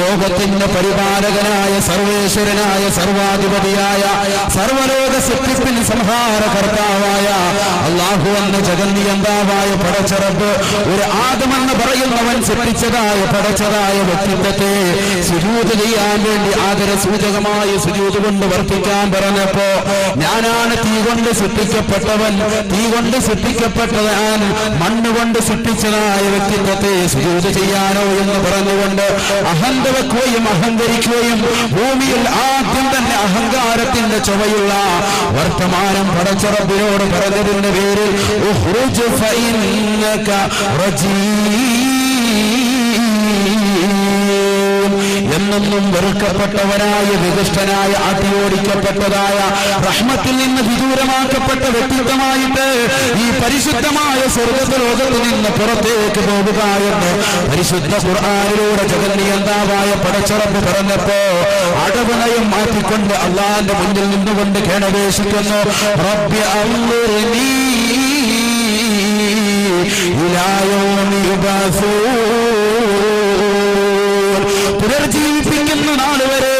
ലോകത്തിന്റെ പരിപാലകനായ സർവേശ്വരനായ സർവാധിപതിയായ സർവലോക സൃഷ്ടിപ്പിൻ സംഹാരകർത്താവായ അള്ളാഹു എന്ന ജഗന്നിയന്താവായ പടച്ചറപ്പ് ഒരു ആദമെന്ന് പറയുന്നവൻ സൃഷ്ടിച്ചതായ പടച്ചതായ വ്യക്തിത്വത്തെ സുജൂത് ചെയ്യാൻ വേണ്ടി ആദര സൂചകമായ സുജൂത് കൊണ്ട് വർത്തിക്കാൻ പറഞ്ഞപ്പോ ഞാനാണ് തീ കൊണ്ട് സൃഷ്ടിക്കപ്പെട്ടവൻ തീ കൊണ്ട് സൃഷ്ടിക്കപ്പെട്ട ഞാൻ സൃഷ്ടിച്ചതായ വ്യക്തിത്വത്തെ സുജൂത് ചെയ്യാനോ എന്ന് പറഞ്ഞുകൊണ്ട് അഹന്ത വെക്കുകയും അഹങ്കരിക്കുകയും ഭൂമിയിൽ ആദ്യം തന്നെ അഹങ്കാരത്തിന്റെ ചുവയുള്ള വർത്തമാനം പടച്ചറബിനോട് പറഞ്ഞതിന്റെ പേരിൽ എന്നെന്നും വെറുക്കപ്പെട്ടവരായ വികൃഷ്ടനായ അടിയോടിക്കപ്പെട്ടതായ റഹ്മത്തിൽ നിന്ന് വിദൂരമാക്കപ്പെട്ട വ്യക്തിത്വമായിട്ട് ഈ പരിശുദ്ധമായ സ്വർഗത്ത് ലോകത്ത് നിന്ന് പുറത്തേക്ക് പോകുക എന്ന് പരിശുദ്ധ ഖുർആാനിലൂടെ ജഗന്നിയന്താവായ പടച്ചറപ്പ് പറഞ്ഞപ്പോ അടവണയും മാറ്റിക്കൊണ്ട് അള്ളാന്റെ മുന്നിൽ നിന്നുകൊണ്ട് കേണപേക്ഷിക്കുന്നു റബ്ബി അംറുനി ഇലാ യൗമി യുബഅസൂൻ പുനർജീവിപ്പിക്കുന്ന നാൾ വരെ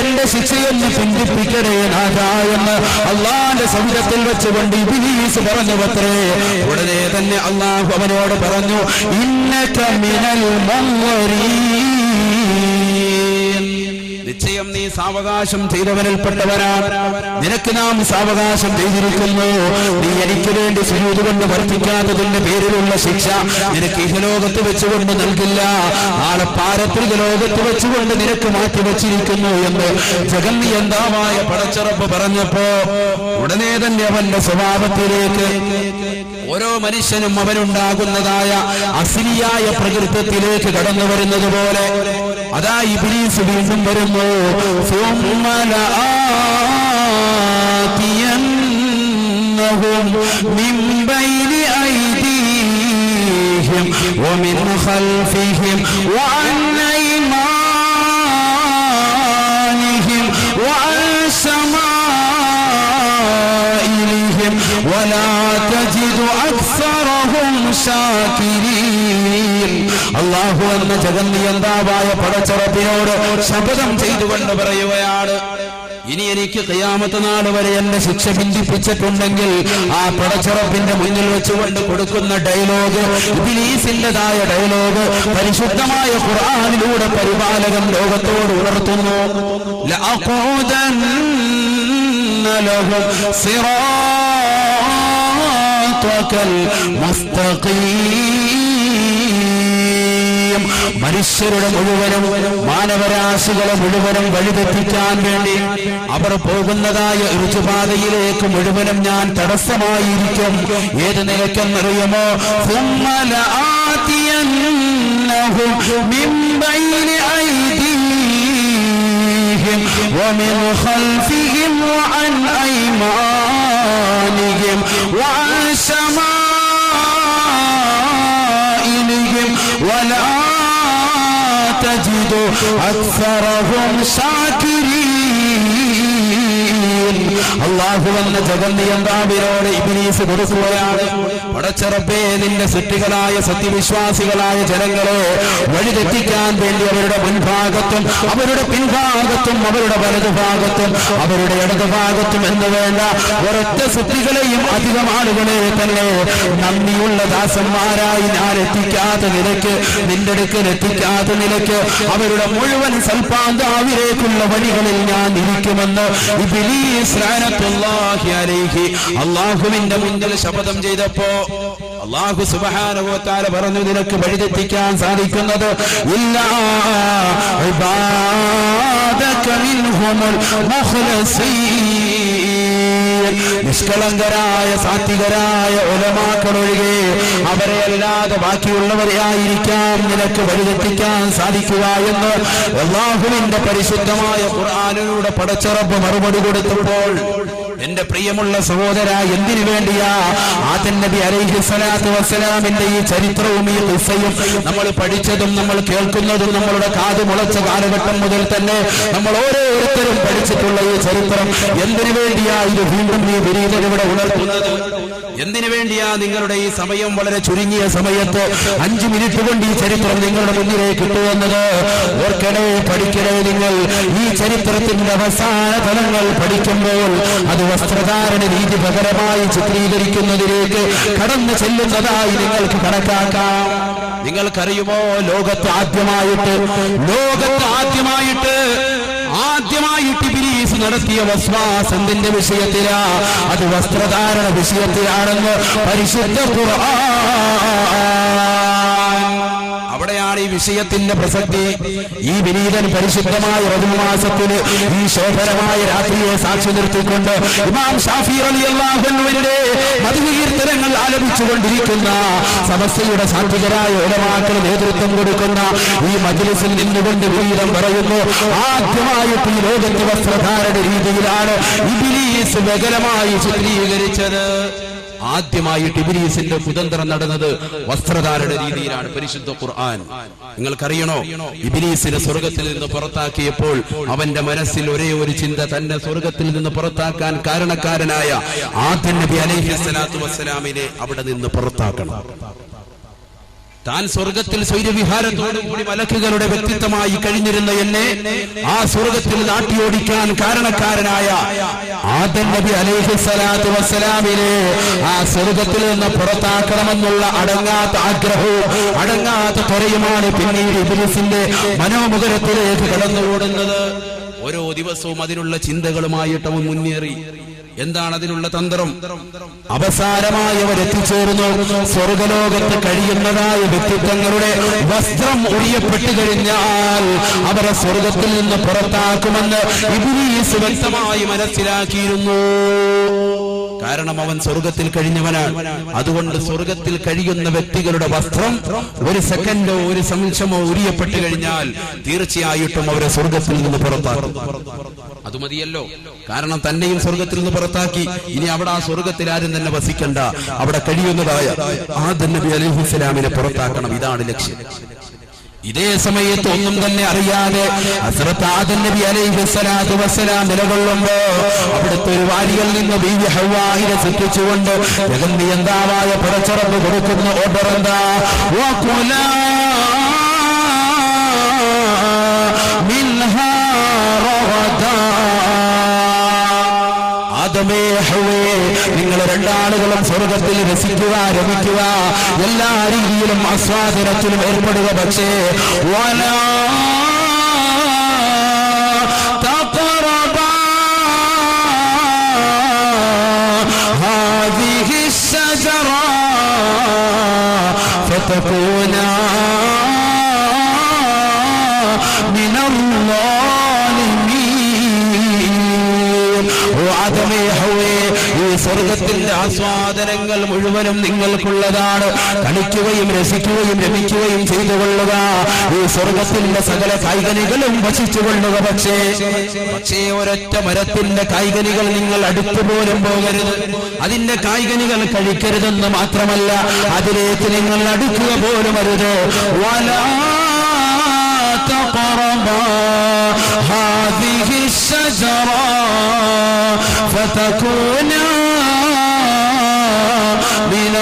എന്റെ ശിക്ഷയൊന്ന് പിന്തിപ്പിക്കണേ നാഥ എന്ന് അള്ളാന്റെ സമുദ്രത്തിൽ വെച്ചുകൊണ്ട് ഇബിലീസ് പറഞ്ഞു പത്രേ ഉടനെ തന്നെ അള്ളാഹു അവനോട് പറഞ്ഞു ഇന്നത്തെ മിനൽ മുൻവരീൻ. നിശ്ചയം നീ സാവകാശം ചെയ്തവരിൽപ്പെട്ടവരാണ് നിനക്ക് നാം സാവകാശം ചെയ്തിരിക്കുന്നു. നീ എനിക്ക് വേണ്ടി സുരൂത് കൊണ്ട് വർദ്ധിക്കാത്തതിന്റെ പേരിലുള്ള ശിക്ഷ നിനക്ക് ഇഹലോകത്ത് വെച്ചുകൊണ്ട് നൽകില്ല. നാളെ പാരത്രിക ലോകത്ത് വെച്ചുകൊണ്ട് നിനക്ക് മാറ്റി വെച്ചിരിക്കുന്നു എന്ന് ജഗന്നിയന്താവായ പടച്ചുറപ്പ് പറഞ്ഞപ്പോ ഉടനെ തന്നെ അവന്റെ സ്വഭാവത്തിലേക്ക് ഓരോ മനുഷ്യനും അവനുണ്ടാകുന്നതായ അസിലിയായ പ്രകൃതത്തിലേക്ക് കടന്നു വരുന്നത് പോലെ അതാ ഇബിലീസ് വീണ്ടും വരുന്നു ثم لآتينهم من بين أيديهم ومن خلفهم وعن أيمانهم وعن شمائلهم ولا تجد أكثرهم شاكرين അള്ളാഹു എന്ന ജഗന്നിയന്താവായ പടച്ചറപ്പിനോട് ശപഥം ചെയ്തുകൊണ്ട് പറയുകയാണ്. ഇനി എനിക്ക് കയ്യാമത്ത നാട് വരെ എന്നെ ശിക്ഷ ബിന്ദിപ്പിച്ചിട്ടുണ്ടെങ്കിൽ ആ പടച്ചുറപ്പിന്റെ മുന്നിൽ വെച്ചുകൊണ്ട് കൊടുക്കുന്ന ഡയലോഗ് ഇബിലീസിന്റെതായ ഡയലോഗ് പരിശുദ്ധമായ ഖുർആാനിലൂടെ പരിപാലകൻ ലോകത്തോട് ഉണർത്തുന്നു. ലഹും സിറാത്തകൽ മുസ്തഖീം മനുഷ്യരുടെ മുഴുവനും മാനവരാശികളെ മുഴുവനും വഴിതെറ്റിക്കാൻ വേണ്ടി അവർ പോകുന്നതായ ഋതുപാതയിലേക്ക് മുഴുവനും ഞാൻ തടസ്സമായിരിക്കും ഏത് നിലക്കെന്നറിയുമോ ثم لآتينهم من بين أيديهم ومن خلفهم وعن أيمانهم وعن أكثرهم شاكرين അള്ളാഹു എന്ന ജഗന്നിയന്താവിനോട് ഇബിനീസ് കൊടുക്കുകയാണ്. പടച്ചറപ്പേ നിന്റെ സൃഷ്ടികളായ സത്യവിശ്വാസികളായ ജനങ്ങളെ വഴിതെറ്റിക്കാൻ വേണ്ടി അവരുടെ മുൻഭാഗത്തും അവരുടെ പിൻഭാഗത്തും അവരുടെ വലതുഭാഗത്തും അവരുടെ ഇടതുഭാഗത്തും എന്ന് വേണ്ട ഒരൊറ്റ സൃഷ്ടികളെയും അധികം ആളുകളെ തന്നെ നന്ദിയുള്ള ദാസന്മാരായി ഞാൻ എത്തിക്കാത്ത നിലയ്ക്ക് നിന്റെ അടുക്കൽ എത്തിക്കാത്ത നിലയ്ക്ക് അവരുടെ മുഴുവൻ സൽപാന്താവിലേക്കുള്ള വഴികളിൽ ഞാൻ ഇരിക്കുമെന്ന് ഇബിലീസ് അള്ളാഹുവിന്റെ മുന്നിൽ ശപഥം ചെയ്തപ്പോ അള്ളാഹു സുബഹാനുഭവത്താല പറഞ്ഞു നിനക്ക് വഴിതെറ്റിക്കാൻ സാധിക്കുന്നത് ഇല്ല ഇബാദക മിൻഹുമുൽ മുഖ്ലസീൻ. നിഷ്കളങ്കരായ സാത്വികരായ ഒലമാക്കളൊഴികെ അവരെ അല്ലാതെ ബാക്കിയുള്ളവരെ ആയിരിക്കാൻ നിനക്ക് വഴിതെറ്റിക്കാൻ സാധിക്കുക എന്ന് അള്ളാഹുവിന്റെ പരിശുദ്ധമായ ഖുർആാനിലൂടെ പടച്ചറപ്പ് മറുപടി കൊടുത്തപ്പോൾ എന്റെ പ്രിയമുള്ള സഹോദര എന്തിനു വേണ്ടിയാ? ആദൻ നബി അലൈഹി സ്വലാത്തു വസ്സലാമിന്റെ ഈ ചരിത്രവും ഈ കിസ്സയും നമ്മൾ പഠിച്ചതും നമ്മൾ കേൾക്കുന്നതും നമ്മളുടെ കാത് മുളച്ച കാലഘട്ടം മുതൽ തന്നെ നമ്മൾ ഓരോരുത്തരും പഠിച്ചിട്ടുള്ള ഈ ചരിത്രം. എന്തിനു വേണ്ടിയാ ഇത് വീണ്ടും ഈ വിരീതം ഇവിടെ ഉണർത്തുന്നത്? എന്തിനു വേണ്ടിയാ നിങ്ങളുടെ ഈ സമയം വളരെ ചുരുങ്ങിയ സമയത്ത് അഞ്ചു മിനിറ്റ് കൊണ്ട് ഈ ചരിത്രം നിങ്ങളുടെ മുന്നിലേക്ക് ഇട്ടുവന്നത് ഓർക്കണേ പഠിക്കണേ നിങ്ങൾ. ഈ ചരിത്രത്തിന്റെ അവസാന ഫലങ്ങൾ പഠിക്കുമ്പോൾ അത് വസ്ത്രധാരണ രീതി പകരമായി ചിത്രീകരിക്കുന്നതിലേക്ക് കടന്നു ചെല്ലുന്നതായി നിങ്ങൾക്ക് കണക്കാക്കാം. നിങ്ങൾക്കറിയുമോ? ലോകത്ത് ആദ്യമായിട്ട് ലോകത്ത് ആദ്യമായിട്ട് ആദ്യമായിട്ട് ബിരീസ് നടത്തിയ വസ്വാസന്തിന്റെ വിഷയത്തിലാ. അത് വസ്ത്രധാരണ വിഷയത്തിലാണെന്ന് പരിശുദ്ധ ഖുർആൻ ഈ വിഷയത്തിന്റെ പ്രസക്തി. ഈ വിനീതൻ പരിശുദ്ധമായ റജുമാസത്തിന് ഈ ശോഭനമായ രാത്രിയെ സാക്ഷി നിർത്തിക്കൊണ്ട് ഇമാം ഷാഫി അലി അള്ളാഹുവിന്റെ മധുകീർത്തനങ്ങൾ ആലപിച്ചുകൊണ്ടിരിക്കുന്ന സമസ്യയുടെ സാത്വികരായ ഉടമാക്കൾ നേതൃത്വം കൊടുക്കുന്ന ഈ മജ്ലിസിൽ നിന്നുകൊണ്ട് വിനീതം പറയുന്നു ആദ്യമായിട്ട് ഈ ലോകത്തെ വസ്ത്രധാരണ രീതിയിലാണ് ഇബിലീസ് വികലമായി ചിത്രീകരിച്ചത്. ആദ്യമായിട്ട് ഇബിലീസിന്റെ കുതന്ത്രം നടന്നത് വസ്ത്രധാരണ രീതിയിലാണ് പരിശുദ്ധ ഖുർആൻ. നിങ്ങൾക്കറിയണോ? ഇബിലീസിനെ സ്വർഗത്തിൽ നിന്ന് പുറത്താക്കിയപ്പോൾ അവന്റെ മനസ്സിൽ ഒരേ ഒരു ചിന്ത തന്നെ സ്വർഗത്തിൽ നിന്ന് പുറത്താക്കാൻ കാരണക്കാരനായ ആദ്യ നബി അലൈഹി സ്വലാത്തു വസ്സലാമിനെ അവിടെ നിന്ന് പുറത്താക്കണം. താൻ സ്വർഗത്തിൽ സ്വൈര്യവിഹാരത്തോടുകൂടി മലക്കുകളുടെ വ്യക്തിത്വമായി കഴിഞ്ഞിരുന്ന എന്നെ ആ സ്വർഗത്തിൽ നാട്ടിയോടിക്കാൻ കാരണക്കാരനായ ആദം നബി അലൈഹി സ്വലാത്തു വസ്സലാമിനെ ആ സ്വർഗത്തിൽ നിന്ന് പുറത്താക്കണമെന്നുള്ള അടങ്ങാത്ത ആഗ്രഹവും അടങ്ങാത്ത ത്വരയുമാണ് പിന്നീട് ഇബിലിസിന്റെ മനോമുഖരത്തിലേക്ക് കടന്നുകൂടുന്നത്. ഓരോ ദിവസവും അതിനുള്ള ചിന്തകളുമായിട്ട് അവൻ മുന്നേറി. എന്താണ് അതിനുള്ള തന്ത്രം? അവസാനമായി അവർ എത്തിച്ചേർന്നു. സ്വർഗലോകത്ത് കഴിയുന്നതായ വ്യക്തിത്വങ്ങളുടെ വസ്ത്രം ഉറിയപ്പെട്ടു കഴിഞ്ഞാൽ അവരെ സ്വർഗത്തിൽ നിന്ന് പുറത്താക്കുമെന്ന് ഇബിലീസ് വ്യക്തമായി മനസ്സിലാക്കിയിരുന്നു. കാരണം അവൻ സ്വർഗത്തിൽ കഴിഞ്ഞവനാണ്. അതുകൊണ്ട് സ്വർഗത്തിൽ കഴിയുന്ന വ്യക്തികളുടെ വസ്ത്രം ഒരു സെക്കൻഡോ ഒരു നിമിഷമോ ഉരിയപ്പെട്ടു കഴിഞ്ഞാൽ തീർച്ചയായിട്ടും അവരെ സ്വർഗത്തിൽ നിന്ന് പുറത്താക്കും. അത് മതിയല്ലോ. കാരണം തന്നെയും സ്വർഗത്തിൽ നിന്ന് പുറത്താക്കി. ഇനി അവിടെ ആ സ്വർഗത്തിൽ ആരും തന്നെ വസിക്കണ്ട. അവിടെ കഴിയുന്നതായ ആ നബി അലൈഹിസ്സലാമിനെ പുറത്താക്കണം. ഇതാണ് ലക്ഷ്യം. ഇതേ സമയത്ത് ഒന്നും തന്നെ അറിയാതെ ഹസ്രത്ത് നബി അലൈഹി സ്വലാത്തു വസ്സലാം നിലകൊള്ളുമ്പോ അവിടുത്തെ ഒരു വാരിയിൽ നിന്ന് ബീവി ഹവാഹിനെ സൃഷ്ടിച്ചുകൊണ്ട് ജഗന്നിയന്താവായ പുറച്ചുറപ്പ് കൊടുക്കുന്ന ഓർഡർ എന്താ? വകുലാ മിൻഹാ റഗദാ ആദമേ ഹവേ നിങ്ങൾ രണ്ടാളുകളും സ്വർഗത്തിൽ രസിക്കുക രമിക്കുക. എല്ലാ രീതിയിലും ആസ്വാദനത്തിലും ഏർപ്പെടുക പക്ഷേ ആസ്വാദനങ്ങൾ മുഴുവനും നിങ്ങൾക്കുള്ളതാണ് കളിക്കുകയും രസിക്കുകയും രമിക്കുകയും ചെയ്തു കൊള്ളുക ഈ സ്വർഗത്തിന്റെ സകല കായികനികളും ഭക്ഷിച്ചു കൊള്ളുക പക്ഷേ പക്ഷേ ഒരൊറ്റ മരത്തിന്റെ കായികനികൾ നിങ്ങൾ അടുത്തു പോലും പോകരുത് അതിന്റെ കായികനികൾ കഴിക്കരുതെന്ന് മാത്രമല്ല അതിലേക്ക് നിങ്ങൾ അടുക്കുക പോലും അരുത് വലാ تقربا هذه الشجرة فتكونا من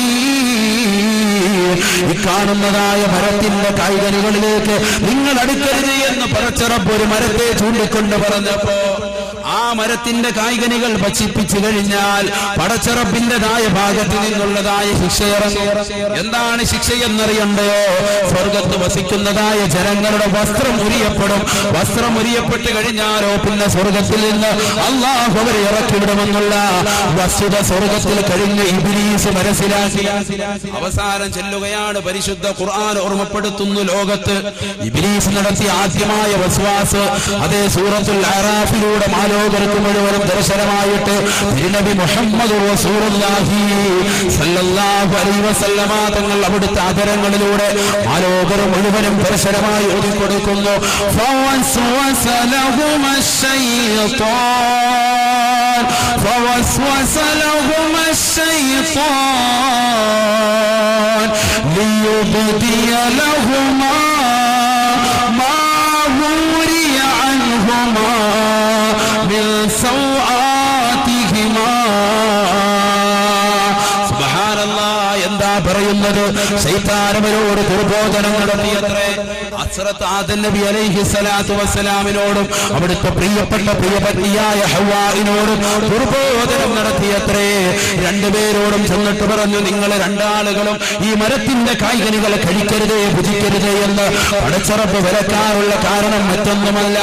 الظالمين ഈ കാണുന്നതായ മരത്തിന്റെ കായികനികളിലേക്ക് നിങ്ങൾ അടുക്കരുത് എന്ന് പറച്ചറപ്പ് ഒരു മരത്തെ ചൂണ്ടിക്കൊണ്ട് പറഞ്ഞപ്പോ ആ മരത്തിന്റെ കായികനികൾ ഭക്ഷിപ്പിച്ചു കഴിഞ്ഞാൽ പടച്ചിറപ്പിന്റെതായ ഭാഗത്ത് നിന്നുള്ളതായ ശിക്ഷ എന്താണ് ശിക്ഷ എന്നറിയണ്ടയോ സ്വർഗത്ത് വസിക്കുന്നതായ ജനങ്ങളുടെ വസ്ത്രം ഉരിയപ്പെടും. വസ്ത്രം ഉരിയപ്പെട്ട് കഴിഞ്ഞാലോ പിന്നെ സ്വർഗത്തിൽ നിന്ന് അള്ളാഹു അവരെ ഇറക്കിവിടുമെന്നുള്ള വസ്തുത സ്വർഗത്തിൽ കഴിഞ്ഞ ഇബിലീസ് മനസ്സിലാക്കി. അവസാനം ചെല്ലുകയാണ് പരിശുദ്ധ ഖുർആൻ ഓർമ്മപ്പെടുത്തുന്നു ലോകത്ത്. ഇബിലീസ് നടത്തിയ ആദ്യമായ വസ്വാസ് അതേ സൂറത്തുൽ അറാഫിലൂടെ മാലു ഭൂലോകർക്ക് മുഴുവനും ദർശനമായിട്ട് തിരുനബി മുഹമ്മദ് റസൂലുള്ളാഹി സല്ലല്ലാഹു അലൈഹി വസല്ലമ തങ്ങൾ അവിടുത്തെ ആദരങ്ങളിലൂടെ ആലോകർ മുഴുവനും ദർശനമായി ഓതിക്കൊടുക്കുന്നു فوسوس لهما الشيطان فوسوس لهما الشيطان ليبدي لهما ما وري عنهما من سوآتهما സുബ്ഹാനല്ലാ, എന്താ പറയുന്നത് ശൈത്താനവരോട് ദുർബോധനം നടത്തിയത്രേ അസ്രത്ത് ആദൻ നബി അലൈഹി സ്വലാത്തു വസ്സലാമിനോടും അവിടുത്തെ പ്രിയപ്പെട്ട പ്രിയപത്നിയായ ഹവായിനോടും ദുർബോധനം നടത്തിയത്രേ രണ്ടുപേരോടും ചെന്നിട്ട് പറഞ്ഞു നിങ്ങൾ രണ്ടാളുകളും ഈ മരത്തിന്റെ കായ്കനികൾ കഴിക്കരുതേ ഭുജിക്കരുതേ എന്ന് പടച്ചറപ്പ് വിലക്കാനുള്ള കാരണം മറ്റൊന്നുമല്ല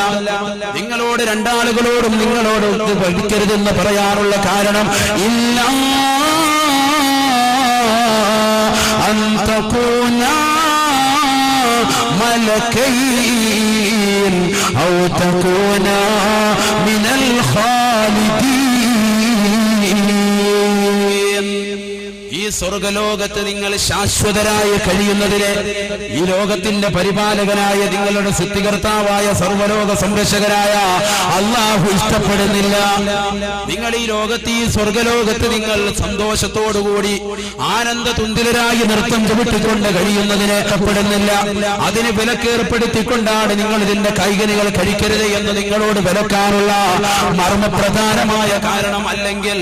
നിങ്ങളോട് രണ്ടാളുകളോടും നിങ്ങളോട് ഇത് കഴിക്കരുതെന്ന് പറയാനുള്ള കാരണം ഇല്ല أن تكونا ملكين أو تكونا من الخالدين. സ്വർഗലോകത്ത് നിങ്ങൾ ശാശ്വതരായി കഴിയുന്നതിന് ഈ ലോകത്തിന്റെ പരിപാലകനായ നിങ്ങളുടെ സിദ്ധികർത്താവായ സർവലോക സംരക്ഷകനായ അള്ളാഹു ഇഷ്ടപ്പെടുന്നില്ല. നിങ്ങൾ ഈ ലോകത്ത് ഈ സ്വർഗലോകത്ത് നിങ്ങൾ സന്തോഷത്തോടുകൂടി ആനന്ദ തുന്തിലരായി നൃത്തം ചുമട്ടിക്കൊണ്ട് കഴിയുന്നതിന് ഇഷ്ടപ്പെടുന്നില്ല. അതിന് വിലക്കേർപ്പെടുത്തിക്കൊണ്ടാണ് നിങ്ങൾ ഇതിന്റെ കൈകനികൾ കഴിക്കരുത് എന്ന് നിങ്ങളോട് വിലക്കാനുള്ള മർമ്മപ്രധാനമായ കാരണം അല്ലെങ്കിൽ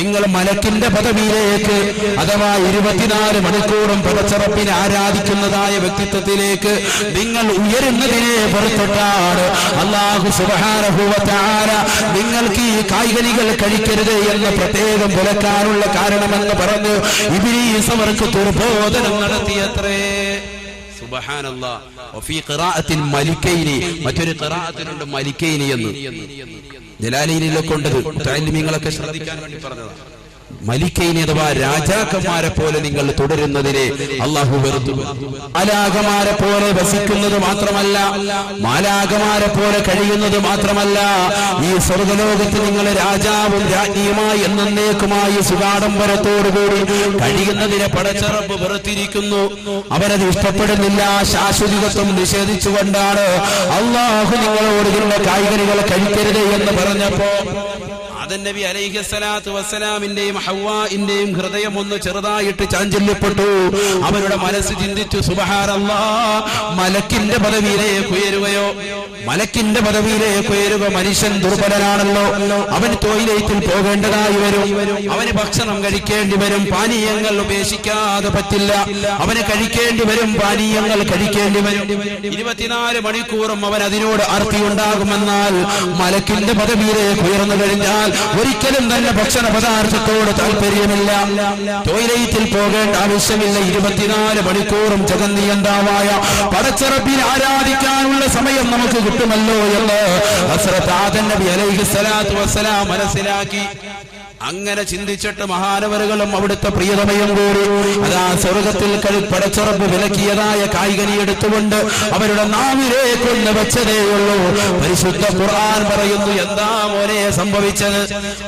നിങ്ങൾ മലക്കിന്റെ പദവിയിലേക്ക് അഥവാ ഇരുപത്തിനാല് മണിക്കൂറും പടച്ചറപ്പിനെ ആരാധിക്കുന്നതായ വ്യക്തിത്വത്തിലേക്ക് നിങ്ങൾ ഉയരുന്നതിനെ പുറത്തൊട്ടാണ്. അള്ളാഹു സുബാനഹുവത്താര നിങ്ങൾക്ക് ഈ കായികനികൾ കഴിക്കരുത് എന്ന് പ്രത്യേകം പുലക്കാനുള്ള കാരണമെന്ന് പറഞ്ഞു ഇബിലീസ് അവർക്ക് ദുർബോധനം നടത്തിയത്രേ. മറ്റൊരു മലിക്കൈനി എന്ന്. ജലാലയിലൊക്കെ ഉണ്ടത്. ശ്രദ്ധിക്കാൻ വേണ്ടി പറഞ്ഞതാണ് മലിക്കൈനി അഥവാ രാജാക്കന്മാരെ പോലെ നിങ്ങൾ തുടരുന്നതിനെ അള്ളാഹു വെറുത്തു. മാലാകമാരെ പോലെ വസിക്കുന്നത് മാത്രമല്ല മാലാകമാരെ പോലെ കഴിയുന്നത് മാത്രമല്ല ഈ സ്വർഗലോകത്ത് നിങ്ങൾ രാജാവും രാജ്ഞിയുമായി എന്നേക്കുമായി സുഗാഡംബരത്തോടുകൂടി കഴിയുന്നതിനെ പടച്ചറപ്പ് വെറുത്തിരിക്കുന്നു. അവരത് ഇഷ്ടപ്പെടുന്നില്ല ശാശ്വതികത്വം നിഷേധിച്ചുകൊണ്ടാണ് അള്ളാഹു നിങ്ങളോട് ഇതിനുള്ള കായികനികൾ കഴിക്കരുത് എന്ന് പറഞ്ഞപ്പോ നബി അലൈഹി സ്വലാത്തു വസ്സലാമിന്റെയും ഹവാന്റെയും ഹൃദയം ഒന്ന് ചെറുതായിട്ട് ചാഞ്ചല്യപ്പെട്ടു. അവരുടെ മനസ്സ് ചിന്തിച്ചു സുബഹാരല്ല മലക്കിന്റെ പദവിയിലേക്ക് ഉയരുകയോ? മലക്കിന്റെ പദവിയിലേക്ക് ഉയരുക മനുഷ്യൻ ദുർബലനാണല്ലോ. അവൻ ടോയ്ലറ്റിൽ പോകേണ്ടതായി വരും. അവന് ഭക്ഷണം കഴിക്കേണ്ടി വരും. പാനീയങ്ങൾ ഉപേക്ഷിക്കാതെ പറ്റില്ല. അവന് കഴിക്കേണ്ടി വരും. പാനീയങ്ങൾ കഴിക്കേണ്ടി വരും. ഇരുപത്തിനാല് മണിക്കൂറും അവൻ അതിനോട് അർത്ഥിയുണ്ടാകുമെന്നാൽ മലക്കിന്റെ പദവിയിലേക്ക് ഉയർന്നു കഴിഞ്ഞാൽ ഒരിക്കലും തന്നെ ഭക്ഷണ പദാർത്ഥത്തോട് താല്പര്യമില്ല. ടോയ്ലറ്റിൽ പോകേണ്ട ആവശ്യമില്ല. ഇരുപത്തിനാല് മണിക്കൂറും ജഗന്നിയന്താവായ പടച്ചിറപ്പിൽ ആരാധിക്കാനുള്ള സമയം നമുക്ക് കിട്ടുമല്ലോ എന്ന് ഹസ്രത്ത് നബി അലൈഹി സ്വലാത്തു വസ്സലാം മനസ്സിലാക്കി. അങ്ങനെ ചിന്തിച്ചിട്ട് മഹാനവരുകളും അവിടുത്തെ പ്രിയതമയും കൂടി അതാ സ്വർഗത്തിൽ പടച്ചുറപ്പ് വിലക്കിയതായ കായികനി എടുത്തുകൊണ്ട് അവരുടെ നാവിലെ കൊണ്ട് വെച്ചതേ ഉള്ളൂ. പരിശുദ്ധ ഖുർആൻ പറയുന്നു എന്താ മോനെ സംഭവിച്ചത്?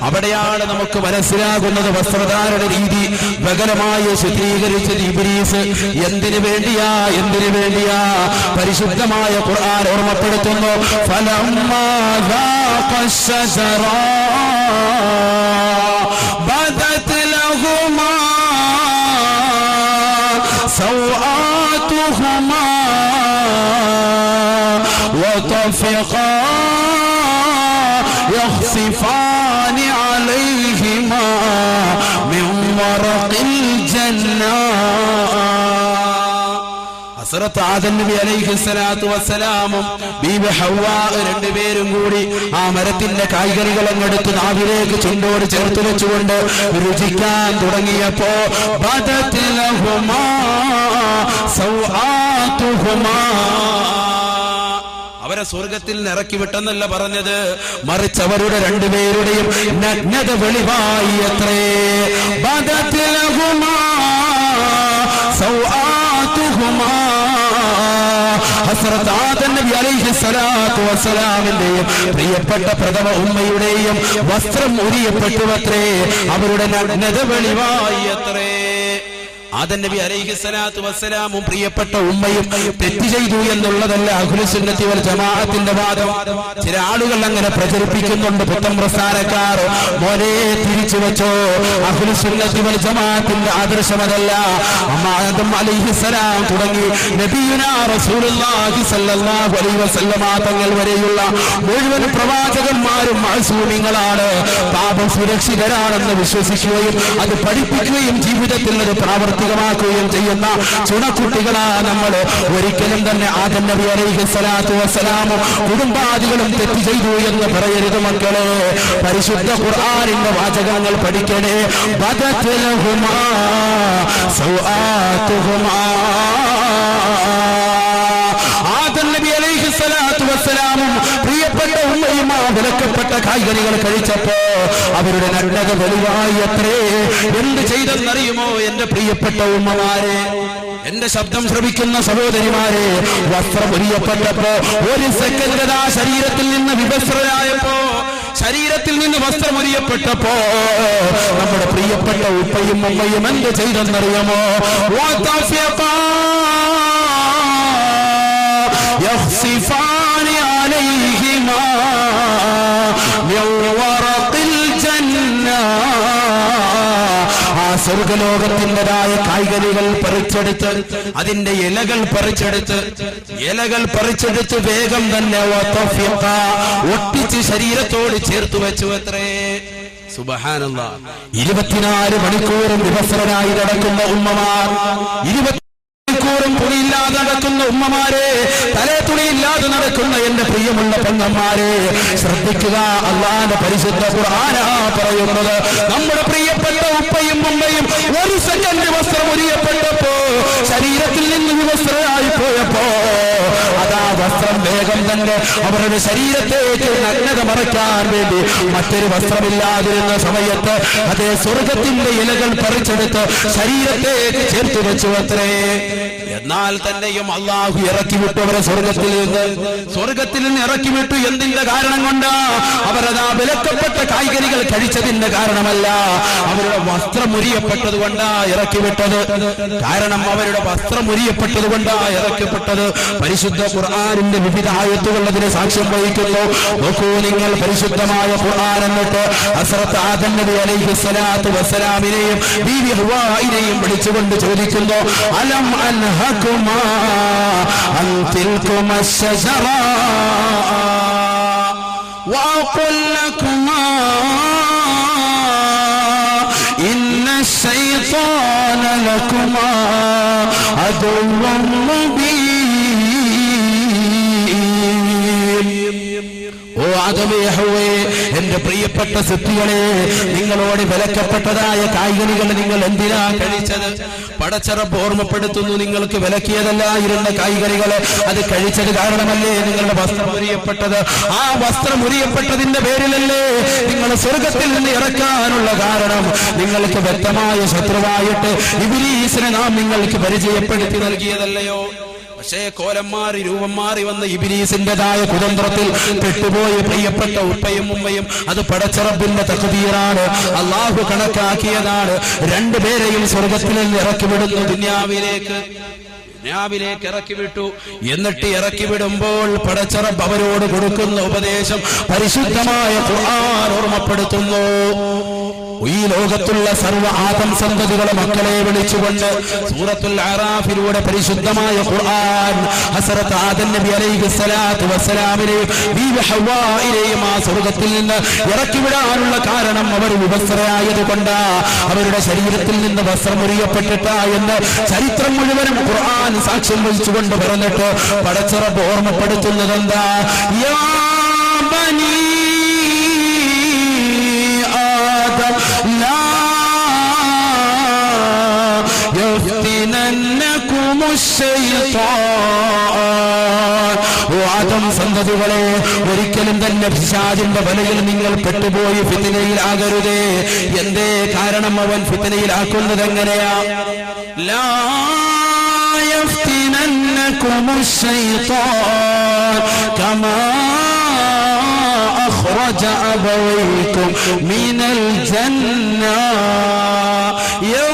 അവിടെയാണ് നമുക്ക് മനസ്സിലാകുന്നത് വസ്ത്രധാരണ രീതി ബകലമായി ചിത്രീകരിച്ചത് ഇബ്രീസ് എന്തിനു വേണ്ടിയാ? എന്തിനു വേണ്ടിയാ? പരിശുദ്ധമായ ഖുർആൻ ഓർമ്മപ്പെടുത്തുന്നു ഫലമ്മാ يخصفان عليهما من ورق الجنة ഹസ്രത്ത് ആദം നബി അലൈഹി സ്വലാത്തു വസ്സലാമും ബീബി ഹവ്വാ രണ്ടുപേരും കൂടി ആ മരത്തിന്റെ കായ്കറികൾ അങ്ങെടുത്ത് നാവിലേക്ക് ചുണ്ടോട് ചേർത്ത് വെച്ചുകൊണ്ട് രുചിക്കാൻ തുടങ്ങിയപ്പോ ബദത് ലഹുമാ സൗആതുഹുമാ അവരെ സ്വർഗത്തിൽ ഇറക്കി വിട്ടെന്നല്ല പറഞ്ഞത്. മറിച്ച് അവരുടെ രണ്ടുപേരുടെയും നഗ്നത വെളിവായി അത്രേ. പ്രിയപ്പെട്ട പ്രഥമ ഉമ്മയുടെയും വസ്ത്രം ഉരിയപ്പെട്ടു അത്രേ. അവരുടെ നഗ്നത വെളിവായി അത്രേ. ആദൻ നബി അലൈഹി സ്വലാത്തു വസ്സലാമും പ്രിയപ്പെട്ട ഉമ്മയും തെറ്റ് ചെയ്തു എന്നുള്ളതല്ല അഖുലുസുന്നത്തി വൽ ജമാഅത്തിന്റെ വാദം. ചില ആളുകൾ അങ്ങനെ പ്രചരിപ്പിക്കുന്നുണ്ട്. പുത്തം പ്രസ്ഥാനക്കാർ മോനെ തിരിച്ചു വെച്ചോ. അഖുലുസുന്നത്തി വൽ ജമാഅത്തിന്റെ ആദർശം അതല്ല. അമ്മ അലൈഹിസ്സലാം അലൈഹി സ്വലാം തുടങ്ങി നബിയുനാ റസൂലുള്ളാഹി സ്വല്ലല്ലാഹു അലൈഹി വസല്ലമ തങ്ങൾ വരെയുള്ള മുഴുവൻ പ്രവാചകന്മാരും മാസൂമിങ്ങളാണ് പാപം സുരക്ഷിതരാണെന്ന് വിശ്വസിക്കുകയും അത് പഠിപ്പിക്കുകയും ജീവിതത്തിൽ അത് പ്രാവർത്തികമാക്കുകയും ചെയ്യുന്ന ചുണക്കുട്ടികളാ നമ്മൾ ഒരിക്കലും തന്നെ ആദം നബി അലൈഹി സ്വലാത്തു വസ്സലാമും കുടുംബാദികളും തെറ്റ് ചെയ്തു എന്ന് പറയരുത് മക്കളെ. പരിശുദ്ധ ഖുർആനിന്റെ വാചകങ്ങൾ പഠിക്കണേ. ബദത്ലഹുമാ സൗആത്തുഹുമാ. ആദം നബി അലൈഹി സ്വലാത്തു വസ്സലാമും ഉമ്മയും വിലക്കപ്പെട്ട കായ്കനികൾ കഴിച്ചപ്പോ അവരുടെ നഗ്നത വെളിവായി അത്രേ. എന്ത് ചെയ്തെന്നറിയുമോ എന്റെ പ്രിയപ്പെട്ട ഉമ്മമാരെ? എന്റെ ശബ്ദം ശ്രമിക്കുന്ന സഹോദരിമാരെ വസ്ത്രം ഒരിയപ്പെട്ടപ്പോ ഒരു സെക്കൻഡ് ആ ശരീരത്തിൽ നിന്ന് വിഭസ്രരായപ്പോ ശരീരത്തിൽ നിന്ന് വസ്ത്രം ഒരിയപ്പെട്ടപ്പോ നമ്മുടെ പ്രിയപ്പെട്ട ഉപ്പയും ഉമ്മയും എന്ത് ചെയ്തെന്നറിയാമോ? വാത്താഫ്യപ്പാ സ്വർഗലോകത്തിന്റെതായ കായ്കനികൾ പറിച്ചെടുത്ത് അതിന്റെ ഇലകൾ പറിച്ചെടുത്ത് ഇലകൾ പറിച്ചെടുത്ത് വേഗം തന്നെ ഒട്ടിച്ച് ശരീരത്തോട് ചേർത്ത് വെച്ചു അത്രേ സുബഹാനല്ല. ഇരുപത്തിനാല് മണിക്കൂറും വിവസ്ത്രനായി നടക്കുന്ന ഉമ്മമാർ ഇരുപത്തി മണിക്കൂറും തുണിയില്ലാതെ നടക്കുന്ന ഉമ്മമാരെ തലേ തുണിയില്ലാതെ നടക്കുന്ന എന്റെ പ്രിയമുള്ള പെങ്ങന്മാരെ ശ്രദ്ധിക്കുക. അള്ളാന്റെ പരിശുദ്ധ ഖുർആനാ പറയുന്നത്. നമ്മുടെ പ്രിയപ്പെട്ട ഉപ്പയും ഉമ്മയും ഒരു സെക്കൻഡ് വസ്ത്രം ഉരിയപ്പെട്ടപ്പോ ശരീരത്തിൽ നിന്ന് വസ്ത്രമായി പോയപ്പോ വസ്ത്രം വേഗം തന്നെ അവരുടെ ശരീരത്തേക്ക് നഗ്നത മറയ്ക്കാൻ വേണ്ടി മറ്റൊരു വസ്ത്രമില്ലാതിരുന്ന സമയത്ത് അതേ സ്വർഗത്തിന്റെ ഇലകൾ പറിച്ചെടുത്ത് ശരീരത്തേക്ക് ചേർത്ത് വെച്ചു അത്രേ എന്നാൽ തന്നെയും അള്ളാഹു ഇറക്കി വിട്ടു അവരെ സ്വർഗത്തിൽ നിന്ന്. സ്വർഗത്തിൽ നിന്ന് ഇറക്കി വിട്ടു എന്തിന്റെ കാരണം കൊണ്ട്? അവരതാ വിലക്കപ്പെട്ട കായ്കനികൾ കഴിച്ചതിന്റെ കാരണമല്ല. അവരുടെ വസ്ത്രം ഉരിയപ്പെട്ടത് കൊണ്ടാ ഇറക്കി വിട്ടത്. കാരണം അവരുടെ വസ്ത്രം ഉരിയപ്പെട്ടത് കൊണ്ടാ ഇറക്കപ്പെട്ടത്. പരിശുദ്ധ ഖുർആാനിന്റെ വിവിധ ആയത്തുകൾ അതിന് സാക്ഷ്യം വഹിക്കുന്നു നോക്കൂ നിങ്ങൾ പരിശുദ്ധമായ ഖുർആൻ എന്നിട്ട് അസ്രത്ത് ആദം നബി അലൈഹി സ്വലാത്തു വസ്സലാമിനെയും ബീവി ഹുവായിനെയും വിളിച്ചുകൊണ്ട് ചോദിക്കുന്നു അലം അൻഹകുമാ അൻ തിൽകുമ الشجرة وأقل لكما إن الشيطان لكما عدو مبين എന്റെ പ്രിയപ്പെട്ട സിദ്ധികളെ നിങ്ങളോട് വിലക്കപ്പെട്ടതായ കായ്കനികൾ നിങ്ങൾ എന്തിനാ കഴിച്ചത്? പടച്ചറപ്പ് ഓർമ്മപ്പെടുത്തുന്നു നിങ്ങൾക്ക് വിലക്കിയതല്ലായിരുന്ന കായ്കനികളെ അത് കഴിച്ചത് കാരണമല്ലേ നിങ്ങളുടെ വസ്ത്രം ഉരിയപ്പെട്ടത് ആ വസ്ത്രം ഉരിയപ്പെട്ടതിന്റെ പേരിലല്ലേ നിങ്ങൾ സ്വർഗത്തിൽ നിന്ന് ഇറക്കാനുള്ള കാരണം? നിങ്ങൾക്ക് വ്യക്തമായ ശത്രുവായിട്ട് ഇബിലീസിനെ നാം നിങ്ങൾക്ക് പരിചയപ്പെടുത്തി നൽകിയതല്ലയോ? പക്ഷേ കോലം മാറി രൂപം മാറി വന്ന ഇബിലീസിന്റെതായ കുതന്ത്രത്തിൽ പെട്ടുപോയി പ്രിയപ്പെട്ട ഉപ്പയും ഉമ്മയും അത് പടച്ചറബിന്റെ തകതീറാണ് അള്ളാഹു കണക്കാക്കിയതാണ്. രണ്ടുപേരെയും സ്വർഗത്തിൽ നിന്ന് ഇറക്കിവിടുന്നു ദുന്യാവിലേക്ക്. ദുന്യാവിലേക്ക് ഇറക്കി വിട്ടു എന്നിട്ട് ഇറക്കി വിടുമ്പോൾ പടച്ചറബ് അവരോട് കൊടുക്കുന്ന ഉപദേശം പരിശുദ്ധമായ ഖുർആൻ ഓർമ്മപ്പെടുത്തുന്നു. ഈ ലോകത്തുള്ള സർവ ആദം സന്തതികളെ മക്കളെ വിളിച്ചുകൊണ്ട് സൂറത്തുൽ അറാഫിലൂടെ പരിശുദ്ധമായ ഖുർആൻ ഹസരത്ത് ആദം നബി അലൈഹി സ്വലാത്തു വസ്സലാമിനെയും ബീവി ഹവ്വായിനെയും ആ സ്വർഗത്തിൽ നിന്ന് ഇറക്കി വിടാനുള്ള കാരണം അവർ വിവസ്ത്രയായത് കൊണ്ടാ അവരുടെ ശരീരത്തിൽ നിന്ന് വസ്ത്രം മുറിയപ്പെട്ടിട്ട എന്ന് ചരിത്രം മുഴുവനും ഖുർആൻ ഞാൻ സാക്ഷ്യം വഹിച്ചുകൊണ്ട് പറഞ്ഞിട്ട് പടച്ചിറപ്പ് ഓർമ്മപ്പെടുത്തുന്നത് എന്താ? വാദം സന്തതികളെ ഒരിക്കലും തന്നെ പിശാജിന്റെ വലയിൽ നിങ്ങൾ പെട്ടുപോയി ഫിത്തനയിലാകരുതേ. എന്തേ കാരണം അവൻ ഫിത്തനയിലാക്കുന്നത് എങ്ങനെയാ? ലാ لكم الشيطان كما أخرج أبويكم من الجنة. ينزع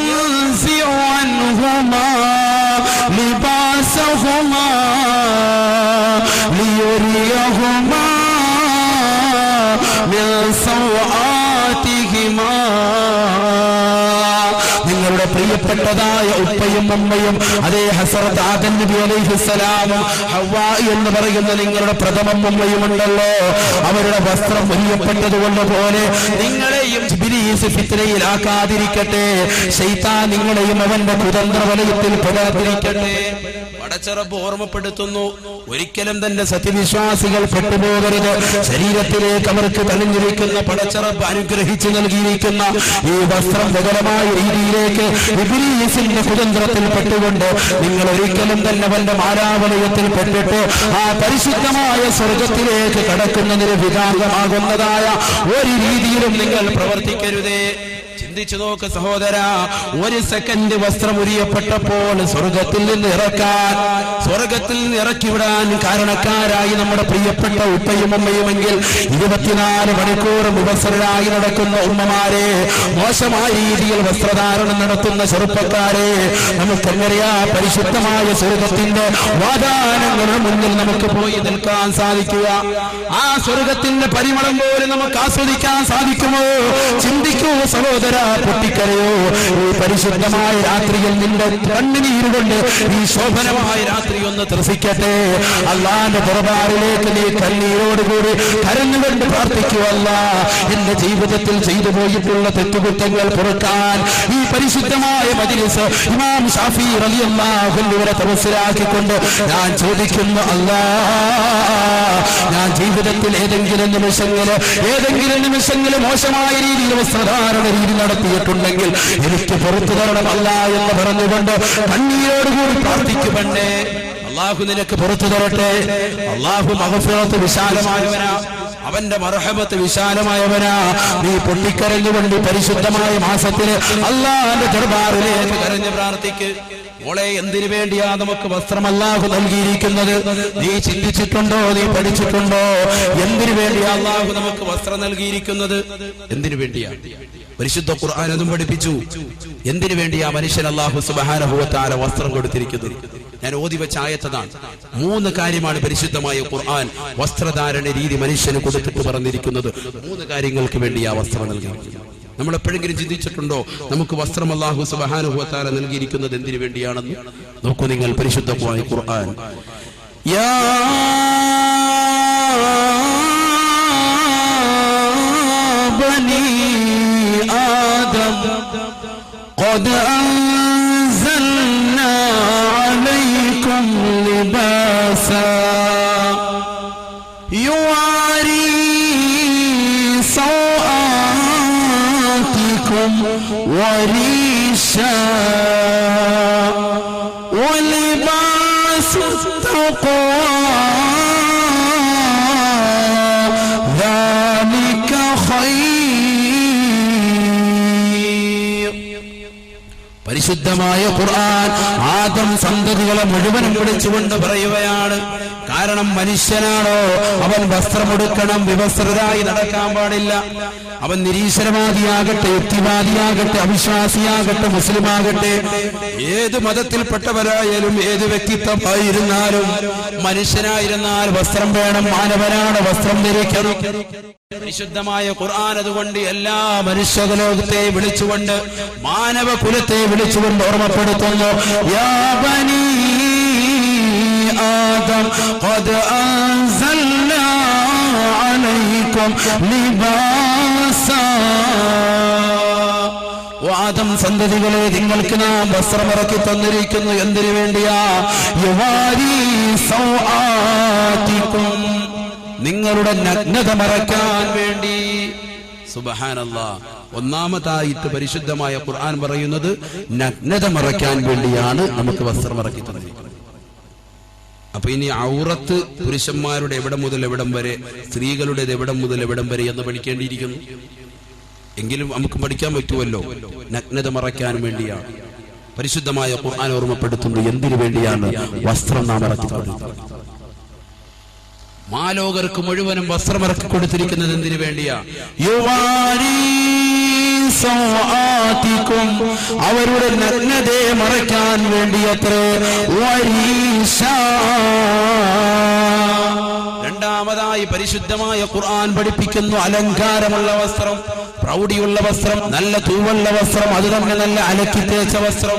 പ്രിയപ്പെട്ടതായ ഉപ്പയും ഉമ്മയും അതേ ഹസറത്ത് ആദൻ നബി അലൈഹിസ്സലാമും ഹവായി എന്ന് പറയുന്ന നിങ്ങളുടെ പ്രഥമ ഉമ്മയും ഉണ്ടല്ലോ. അവരുടെ വസ്ത്രം മുരിയപ്പെട്ടതുകൊണ്ട് പോലെ നിങ്ങളെയും ജിബിലീസ് ഫിത്നയിലാക്കാതിരിക്കട്ടെ. ശൈത്താൻ നിങ്ങളെയും അവന്റെ കുതന്ത്ര വലയത്തിൽ പെടാതിരിക്കട്ടെ. പടച്ചറപ്പ് ഓർമ്മപ്പെടുത്തുന്നു. ഒരിക്കലും തന്റെ സത്യവിശ്വാസികൾ പെട്ടുപോകരുത്. ശരീരത്തിലേക്ക് അവർക്ക് തെളിഞ്ഞിരിക്കുന്ന പടച്ചറപ്പ് അനുഗ്രഹിച്ചു നൽകിയിരിക്കുന്ന ഈ വസ്ത്രം വികലമായ രീതിയിലേക്ക് വിപരീസിന്റെ കുതന്ത്രത്തിൽ പെട്ടുകൊണ്ട് നിങ്ങൾ ഒരിക്കലും തന്നെ അവന്റെ മാരാവലയത്തിൽ പെട്ടിട്ട് ആ പരിശുദ്ധമായ സ്വർഗത്തിലേക്ക് കടക്കുന്നതിന് വികാരമാകുന്നതായ ഒരു രീതിയിലും നിങ്ങൾ പ്രവർത്തിക്കരുതേ. ചിന്തിച്ചു നോക്ക് സഹോദര ഒരു സെക്കൻഡ് വസ്ത്രം ഉരിയപ്പെട്ടപ്പോൾ സ്വർഗത്തിൽ നിന്ന് ഇറക്കാൻ സ്വർഗത്തിൽ നിന്ന് ഇറക്കി വിടാൻ കാരണക്കാരായി നമ്മുടെ പ്രിയപ്പെട്ട ഉപ്പയും ഉമ്മയുമെങ്കിൽ ഇരുപത്തിനാല് മണിക്കൂർ വിവസരായി നടക്കുന്ന ഉമ്മമാരെ മോശമായ രീതിയിൽ വസ്ത്രധാരണം നടത്തുന്ന ചെറുപ്പക്കാരെ നമുക്കെങ്ങനെയാ പരിശുദ്ധമായ സ്വർഗത്തിന്റെ വാദാനങ്ങളുടെ മുന്നിൽ നമുക്ക് പോയി നിൽക്കാൻ സാധിക്കുക? ആ സ്വർഗത്തിന്റെ പരിമളം പോലും നമുക്ക് ആസ്വദിക്കാൻ സാധിക്കുമോ? ചിന്തിക്കൂ സഹോദര പൊട്ടിക്കരയോ. ഈ പരിശുദ്ധമായ രാത്രിയിൽ നിന്റെ കണ്ണുനീരുകൊണ്ട് ഈ ശോഭനമായ രാത്രി ഒന്ന് ത്രസിക്കട്ടെ. അള്ളാന്റെ പുറപാറിലേക്ക് നീ കണ്ണീരോടുകൂടി കരഞ്ഞുകൊണ്ട് പ്രാർത്ഥിക്കുവല്ല എന്റെ ജീവിതത്തിൽ ചെയ്തു പോയിട്ടുള്ള തെറ്റുകുറ്റങ്ങൾ പുറക്കാൻ ഈ പരിശുദ്ധമായ മജിലിസ് ഇമാം ഷാഫി റളിയല്ലാഹുവിനെ തപസ്സിലാക്കിക്കൊണ്ട് ഞാൻ ചോദിക്കുന്നു അല്ലാ ഞാൻ ജീവിതത്തിൽ ഏതെങ്കിലും നിമിഷങ്ങൾ ഏതെങ്കിലും നിമിഷങ്ങൾ മോശമായ രീതിയിൽ വസ്ത്രധാരണ രീതി നടത്തിയിട്ടുണ്ടെങ്കിൽ എനിക്ക് പുറത്തു തരണമല്ല എന്ന് പറഞ്ഞുകൊണ്ട് കണ്ണീരോടുകൂടി പ്രാർത്ഥിക്കുമെന്നേ അള്ളാഹു നിനക്ക് പുറത്തു തരട്ടെ. അള്ളാഹു മഹഫിറത്ത് വിശാലമായവനാ. അവന്റെ മർഹമത്ത് വിശാലമായവനാ. നീ പൊട്ടിക്കരഞ്ഞുകൊണ്ട് പരിശുദ്ധമായ മാസത്തിന് അള്ളാഹന്റെ ദർബാറിലേക്ക് കരഞ്ഞു പ്രാർത്ഥിക്ക്. മോളെ എന്തിനു വേണ്ടിയാ നമുക്ക് വസ്ത്രം അല്ലാഹു നൽകിയിരിക്കുന്നത്? നീ ചിന്തിച്ചിട്ടുണ്ടോ? നീ പഠിച്ചിട്ടുണ്ടോ? എന്തിനു വേണ്ടിയാ അള്ളാഹു നമുക്ക് വസ്ത്രം നൽകിയിരിക്കുന്നത്? എന്തിനു വേണ്ടിയാ? പരിശുദ്ധ ഖുർആൻ അതും പഠിപ്പിച്ചു. എന്തിനു വേണ്ടി ആ മനുഷ്യൻ അള്ളാഹു സുബഹാനഹുവത്താല വസ്ത്രം കൊടുത്തിരിക്കുന്നത്? ഞാൻ ഓതി വെച്ച മൂന്ന് കാര്യമാണ് പരിശുദ്ധമായ ഖുർആൻ വസ്ത്രധാരണ രീതി മനുഷ്യന് കൊടുത്തിട്ട് പറഞ്ഞിരിക്കുന്നത്. മൂന്ന് കാര്യങ്ങൾക്ക് വേണ്ടി ആ വസ്ത്രം നൽകി നമ്മൾ എപ്പോഴെങ്കിലും ചിന്തിച്ചിട്ടുണ്ടോ? നമുക്ക് വസ്ത്രം അള്ളാഹു സുബഹാനുഭവത്താല നൽകിയിരിക്കുന്നത് എന്തിനു വേണ്ടിയാണെന്ന്? നോക്കൂ നിങ്ങൾ പരിശുദ്ധമായ ഖുർആൻ. യാ ബനി ആദം قد أنزلنا عليكم لباسا يواري سوآتكم وريشا പരിശുദ്ധമായ ഖുർആൻ. ആദം സന്തതികളെ മുഴുവനും വിളിച്ചുകൊണ്ട് പറയുകയാണ്. കാരണം മനുഷ്യനാണോ? അവൻ വസ്ത്രമെടുക്കണം വിവസ്ത്രരായി നടക്കാൻ പാടില്ല. അവൻ നിരീശ്വരവാദിയാകട്ടെ യുക്തിവാദിയാകട്ടെ അവിശ്വാസിയാകട്ടെ മുസ്ലിമാകട്ടെ. ഏത് മതത്തിൽപ്പെട്ടവരായാലും ഏത് വ്യക്തിത്വമായിരുന്നാലും മനുഷ്യനായിരുന്നാൽ വസ്ത്രം വേണം മാനവനാണ് വസ്ത്രം ധരിക്കണം. പരിശുദ്ധമായ ഖുർആൻ അതുകൊണ്ട് എല്ലാ മനുഷ്യലോകത്തെ വിളിച്ചുകൊണ്ട് മാനവ കുലത്തെ വിളിച്ചുകൊണ്ട് ഓർമ്മപ്പെടുത്തുന്നു. യാ ബനീ ആദം ഖദ് عليكم ഓ ആദം സന്തതികളെ നിങ്ങൾക്ക് നാം വസ്ത്രമിറക്കി തന്നിരിക്കുന്നു. എന്തിനു വേണ്ടിയാ? നിങ്ങളുടെ നഗ്നത മറക്കാൻ വേണ്ടി. സുബഹാനല്ല. ഒന്നാമതായിട്ട് പരിശുദ്ധമായ ഖുർആൻ പറയുന്നത് നഗ്നത മറയ്ക്കാൻ വേണ്ടിയാണ് നമുക്ക് വസ്ത്രം ഇറക്കി തന്നിരിക്കുന്നത് അപ്പൊ ഇനി ഔറത്ത് പുരുഷന്മാരുടെ എവിടെ മുതൽ എവിടം വരെ സ്ത്രീകളുടേത് എവിടം മുതൽ എവിടം വരെ എന്ന് പഠിക്കേണ്ടിയിരിക്കുന്നു. എങ്കിലും നമുക്ക് പഠിക്കാൻ പറ്റുമല്ലോ. നഗ്നത മറയ്ക്കാൻ വേണ്ടിയാണ്. പരിശുദ്ധമായ ഖുർആൻ ഓർമ്മപ്പെടുത്തുന്നത് എന്തിനു വേണ്ടിയാണ്? വസ്ത്രം നാം ഇറക്കി മാലോകർക്ക് മുഴുവനും വസ്ത്രം ഇറക്കി കൊടുത്തിരിക്കുന്നത് എന്തിനു വേണ്ടിയാ? യുവാരീ അവരുടെ നഗ്നതയെ മറയ്ക്കാൻ വേണ്ടി അത്ര. രണ്ടാമതായി പരിശുദ്ധമായ ഖുർആൻ പഠിപ്പിക്കുന്നു. അലങ്കാരമുള്ള വസ്ത്രം പ്രൗഢിയുള്ള വസ്ത്രം നല്ല തൂവുള്ള വസ്ത്രം അത് തന്നെ നല്ല അലക്കി തേച്ച വസ്ത്രം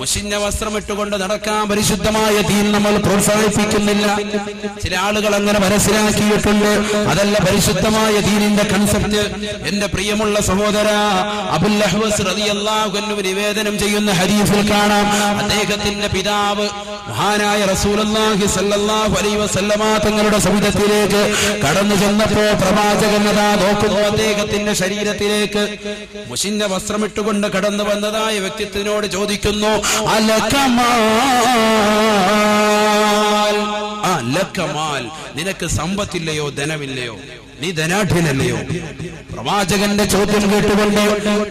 മുഷിഞ്ഞ വസ്ത്രം ഇട്ടുകൊണ്ട് നടക്കാൻ പരിശുദ്ധമായ ദീൻ നമ്മൾ പ്രോത്സാഹിപ്പിക്കുന്നില്ല. ചില ആളുകൾ അങ്ങനെ മനസ്സിലാക്കിയിട്ടുണ്ട്. അതല്ല പരിശുദ്ധമായ ദീനിന്റെ കൺസെപ്റ്റ് എന്റെ പ്രിയമുള്ള സഹോദര അബുൽ നിവേദനം ചെയ്യുന്ന ഹരീഫിൽ കാണാം. അദ്ദേഹത്തിന്റെ പിതാവ് മഹാനായ റസൂലുള്ളാഹി സ്വല്ലല്ലാഹു അലൈഹി സവിധത്തിലേക്ക് കടന്നു ചെന്നപ്പോ പ്രവാചകനതാ നോക്കുന്നു. അദ്ദേഹത്തിന്റെ ശരീരത്തിലേക്ക് മുഷിന്റെ വസ്ത്രമിട്ടുകൊണ്ട് കടന്നു വന്നതായ വ്യക്തിത്വത്തിനോട് ചോദിക്കുന്നു അലക്കമാൽ നിനക്ക് സമ്പത്തില്ലയോ ധനമില്ലയോ? നീ ധനാഠ്യനല്ലയോ പ്രവാചകന്റെ ചോദ്യം കേട്ടുകൊണ്ട്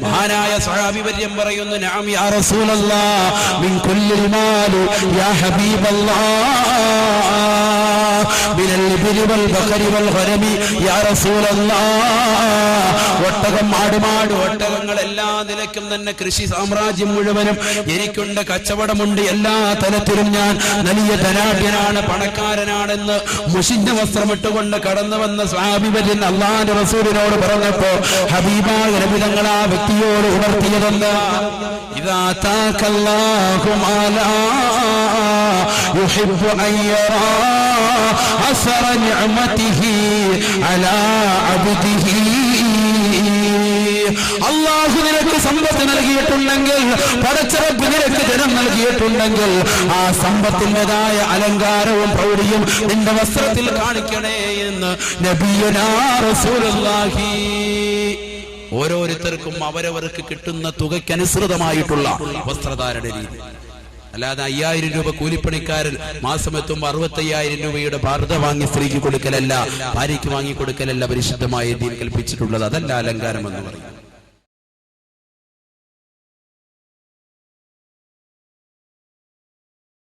മഹാനായ സഹാഭിപര്യം പറയുന്നു നാം യാ റസൂലല്ലാ മിൻ കുല്ലിൽ മാലു യാ ഹബീബല്ലാ ഇബ്ലി വൽ ബഖരി വൽ ഗനമി യാ റസൂലല്ലാ ഒട്ടകം ആടുമാട് ഒട്ടകങ്ങൾ എല്ലാ നിലക്കും തന്നെ കൃഷി സാമ്രാജ്യം മുഴുവനും എനിക്കുണ്ട് കച്ചവടമുണ്ട് എല്ലാ തലത്തിലും ഞാൻ വലിയ ധനാഢ്യനാണ് പണക്കാരനാണെന്ന് മുഷിഞ്ഞ വസ്ത്രമിട്ടുകൊണ്ട് കടന്നു വന്ന സ്വാഭിപര്യൻ അള്ളാന്റെ റസൂലിനോട് പറഞ്ഞപ്പോ ഹബീബായ നബിതങ്ങൾ ആ വ്യക്തിയോട് ഉണർത്തിയതെന്താ ഇതാ താക്കല്ലാഹുമാലാ يحب أن يرى أثر نعمته على عبده അള്ളാഹു നിനക്ക് സമ്പത്ത് നൽകിയിട്ടുണ്ടെങ്കിൽ പടച്ചിറപ്പ് നിനക്ക് ജനം നൽകിയിട്ടുണ്ടെങ്കിൽ ആ സമ്പത്തിന്റെതായ അലങ്കാരവും പ്രൗഢിയും നിന്റെ വസ്ത്രത്തിൽ കാണിക്കണേ എന്ന് നബിയുനാ റസൂലുള്ളാഹി. ഓരോരുത്തർക്കും അവരവർക്ക് കിട്ടുന്ന തുകയ്ക്കനുസൃതമായിട്ടുള്ള വസ്ത്രധാരണ രീതി. അല്ലാതെ അയ്യായിരം രൂപ കൂലിപ്പണിക്കാരൻ മാസം എത്തുമ്പോൾ അറുപത്തയ്യായിരം രൂപയുടെ ഭാരത വാങ്ങി സ്ത്രീക്ക് കൊടുക്കലല്ല ഭാര്യയ്ക്ക് വാങ്ങി കൊടുക്കലല്ല പരിശുദ്ധമായ ദീൻ കൽപ്പിച്ചിട്ടുള്ളത്. അതല്ല അലങ്കാരം എന്ന് പറയും.